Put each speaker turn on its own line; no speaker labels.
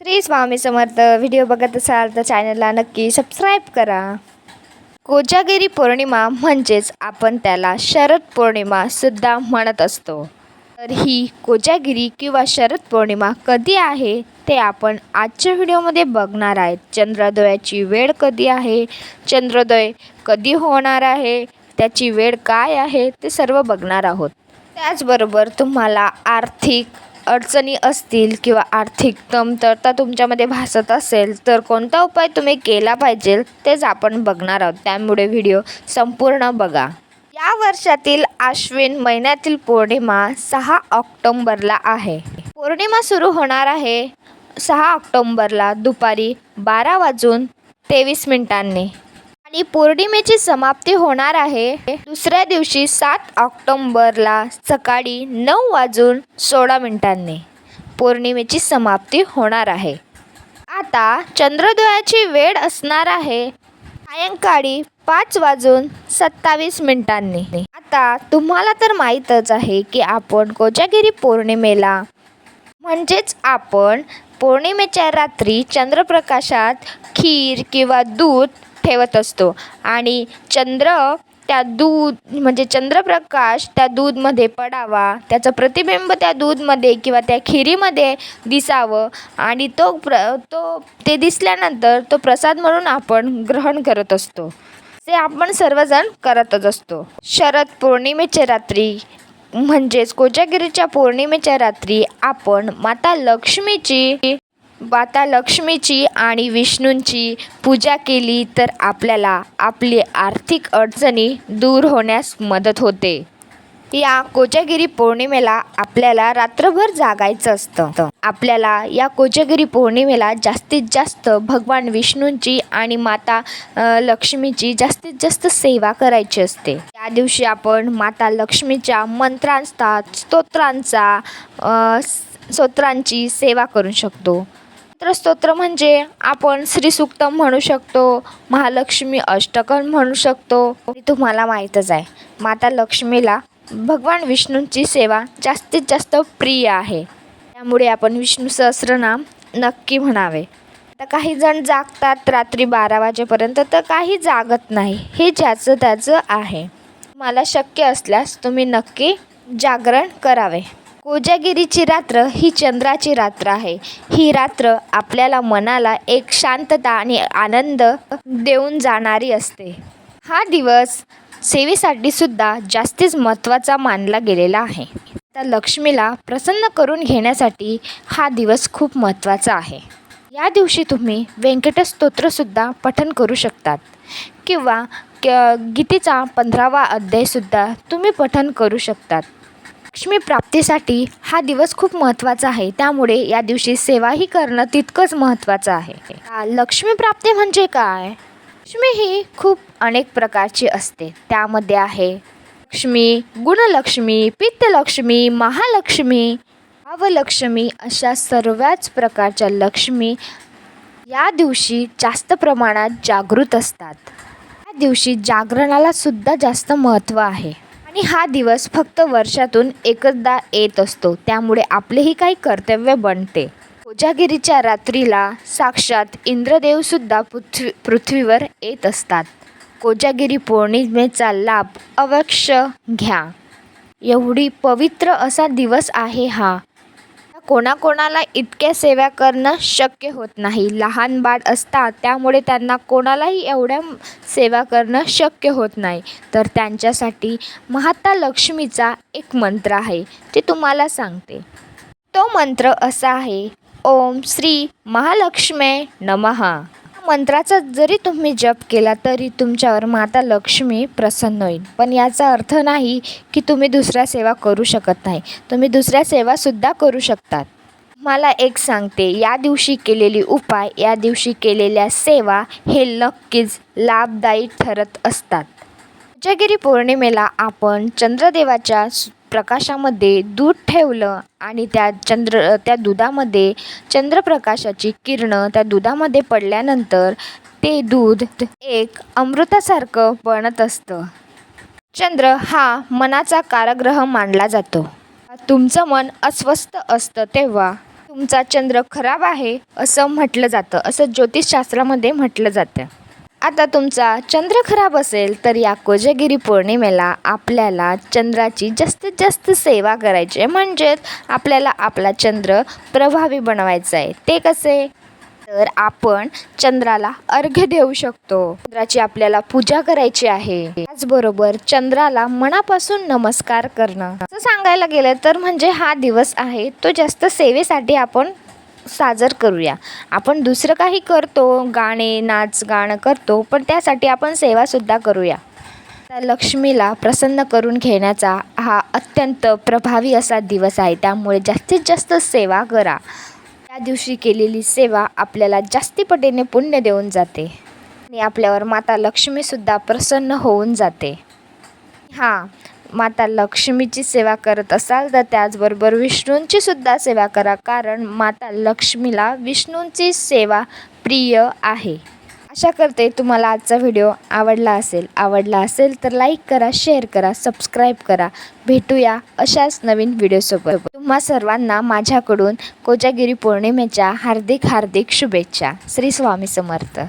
Shri Swami Samarth. Video बघत असाल तर चॅनलला नक्की सबस्क्राईब करा. कोजागिरी पौर्णिमा म्हणजेच आपण त्याला शरद पौर्णिमासुद्धा म्हणत असतो. तर ही कोजागिरी किंवा शरद पौर्णिमा कधी आहे ते आपण आजच्या व्हिडिओमध्ये बघणार आहेत. चंद्रोदयाची वेळ कधी आहे? चंद्रोदय कधी होणार आहे? त्याची वेळ काय आहे? ते सर्व बघणार आहोत. त्याचबरोबर तुम्हाला आर्थिक अडचणी असतील किंवा आर्थिक कमतरता तुमच्यामध्ये भासत असेल तर कोणता उपाय तुम्ही केला पाहिजे तेच आपण बघणार आहोत. त्यामुळे व्हिडिओ संपूर्ण बघा. या वर्षातील आश्विन महिन्यातील पौर्णिमा सहा ऑक्टोंबरला आहे. पौर्णिमा सुरू होणार आहे सहा ऑक्टोंबरला दुपारी बारा वाजून तेवीस मिनिटांनी. आणि पौर्णिमेची समाप्ती होणार आहे. दुसऱ्या दिवशी सात ऑक्टोंबरला सकाळी नऊ वाजून सोळा मिनिटांनी पौर्णिमेची समाप्ती होणार आहे. आता चंद्रोदयाची वेळ असणार आहे. सायंकाळी पाच वाजून सत्तावीस मिनिटांनी. आता तुम्हाला तर माहीतच आहे की आपण कोजागिरी पौर्णिमेला म्हणजेच आपण पौर्णिमेच्या रात्री चंद्रप्रकाशात खीर किंवा दूध ठेवत असतो. आणि चंद्र त्या दूध म्हणजे चंद्रप्रकाश त्या दूधमध्ये पडावा त्याचं प्रतिबिंब त्या दूधमध्ये किंवा त्या खिरीमध्ये दिसावं आणि तो प्र तो ते दिसल्यानंतर तो प्रसाद म्हणून आपण ग्रहण करत असतो. ते आपण सर्वजण करतच असतो. शरद पौर्णिमेच्या रात्री म्हणजेच कोजागिरीच्या पौर्णिमेच्या रात्री आपण माता लक्ष्मीची माता लक्ष्मीची आणि विष्णूंची पूजा केली तर आपल्याला आपली आर्थिक अडचणी दूर होण्यास मदत होते. या कोजागिरी पौर्णिमेला आपल्याला रात्रभर जागायचं असतं. आपल्याला या कोजागिरी पौर्णिमेला जास्तीत जास्त भगवान विष्णूंची आणि माता लक्ष्मीची जास्तीत जास्त सेवा करायची असते. त्या दिवशी आपण माता लक्ष्मीच्या मंत्रांचा स्तोत्रांचा स्तोत्रांची सेवा करू शकतो. तर स्तोत्र म्हणजे आपण श्रीसुक्तम म्हणू शकतो महालक्ष्मी अष्टकण म्हणू शकतो. हे तुम्हाला माहीतच आहे. माता लक्ष्मीला भगवान विष्णूंची सेवा जास्तीत जास्त प्रिय आहे. त्यामुळे आपण विष्णू सहस्रनाम नक्की म्हणावे. आता काही जण जागतात रात्री बारा वाजेपर्यंत तर काही जागत नाही. हे ज्याचं त्याचं आहे. मला शक्य असल्यास तुम्ही नक्की जागरण करावे. कोजागिरीची रात्र ही चंद्राची रात्र आहे. ही रात्र आपल्याला मनाला एक शांतता आणि आनंद देऊन जाणारी असते. हा दिवस सेवेसाठी सुद्धा जास्तीच महत्त्वाचा मानला गेलेला आहे. तर लक्ष्मीला प्रसन्न करून घेण्यासाठी हा दिवस खूप महत्त्वाचा आहे. या दिवशी तुम्ही व्यंकटस्तोत्रसुद्धा पठन करू शकतात. किंवा क गीतेचा पंधरावा अध्यायसुद्धा तुम्ही पठन करू शकतात. लक्ष्मी प्राप्तीसाठी हा दिवस खूप महत्त्वाचा आहे. त्यामुळे या दिवशी सेवाही करणं तितकंच महत्त्वाचं आहे. लक्ष्मी प्राप्ती म्हणजे काय? लक्ष्मी ही खूप अनेक प्रकारची असते. त्यामध्ये आहे लक्ष्मी गुणलक्ष्मी पित्तलक्ष्मी महालक्ष्मी भावलक्ष्मी अशा सर्वच प्रकारच्या लक्ष्मी या दिवशी जास्त प्रमाणात जागृत असतात. या दिवशी जागरणाला सुद्धा जास्त महत्त्व आहे. आणि हा दिवस फक्त वर्षातून एकचदा येत असतो. त्यामुळे आपलेही काही कर्तव्य बनते. कोजागिरीच्या रात्रीला साक्षात इंद्रदेवसुद्धा पृथ्वी पृथ्वीवर येत असतात. कोजागिरी पौर्णिमेचा लाभ अवश्य घ्या. एवढी पवित्र असा दिवस आहे हा. कोणाकोणाला इतक्या सेवा करणं शक्य होत नाही. लहान बाळ असतात त्यामुळे त्यांना कोणालाही एवढ्या सेवा करणं शक्य होत नाही. तर त्यांच्यासाठी महाता लक्ष्मीचा एक मंत्र आहे ते तुम्हाला सांगते. तो मंत्र असा आहे ओम श्री महालक्ष्मे नमहा मंत्राचा जरी तुम्ही जप केला तरी तुमच्यावर माता लक्ष्मी प्रसन्न होईल. पण याचा अर्थ नाही की तुम्ही दुसऱ्या सेवा करू शकत नाही. तुम्ही दुसऱ्या सेवासुद्धा करू शकतात. मला एक सांगते या दिवशी केलेली उपाय या दिवशी केलेल्या सेवा हे नक्कीच लाभदायी ठरत असतात. कोजागिरी पौर्णिमेला आपण चंद्रदेवाच्या प्रकाशामध्ये दूध ठेवलं आणि त्या चंद्र त्या दुधामध्ये चंद्रप्रकाशाची किरणं त्या दुधामध्ये पडल्यानंतर ते दूध एक अमृतासारखं बनत असतं. चंद्र हा मनाचा काराग्रह मानला जातो. तुमचं मन अस्वस्थ असतं तेव्हा तुमचा चंद्र खराब आहे असं म्हटलं जातं असं ज्योतिषशास्त्रामध्ये म्हटलं जातं. आता तुमचा चंद्र खराब असेल तर या कोजगिरी पौर्णिमेला आपल्याला चंद्राची जास्तीत जास्त सेवा करायची आहे. म्हणजेच आपल्याला आपला चंद्र प्रभावी बनवायचा आहे. ते कसे? तर आपण चंद्राला अर्घ्य देऊ शकतो. चंद्राची आपल्याला पूजा करायची आहे. त्याचबरोबर चंद्राला मनापासून नमस्कार करणं. असं सांगायला गेलं तर म्हणजे हा दिवस आहे तो जास्त सेवेसाठी आपण साजर करूया. आपण दुसरं काही करतो गाणे नाच गाणं करतो पण त्यासाठी आपण सेवासुद्धा करूया. लक्ष्मीला प्रसन्न करून घेण्याचा हा अत्यंत प्रभावी असा दिवस आहे. त्यामुळे जास्तीत जास्त सेवा करा. त्या दिवशी केलेली सेवा आपल्याला जास्ती पटीने पुण्य देऊन जाते. आणि आपल्यावर माता लक्ष्मीसुद्धा प्रसन्न होऊन जाते. हां माता लक्ष्मीची सेवा करत असाल तर त्याचबरोबर विष्णूंची सुद्धा सेवा करा. कारण माता लक्ष्मीला विष्णूंची सेवा प्रिय आहे. आशा करते तुम्हाला आजचा व्हिडिओ आवडला असेल. आवडला असेल तर लाईक करा शेअर करा सबस्क्राईब करा. भेटूया अशाच नवीन व्हिडिओसोबत. तुम्हा सर्वांना माझ्याकडून कोजागिरी पौर्णिमेच्या हार्दिक हार्दिक शुभेच्छा. श्री स्वामी समर्थ.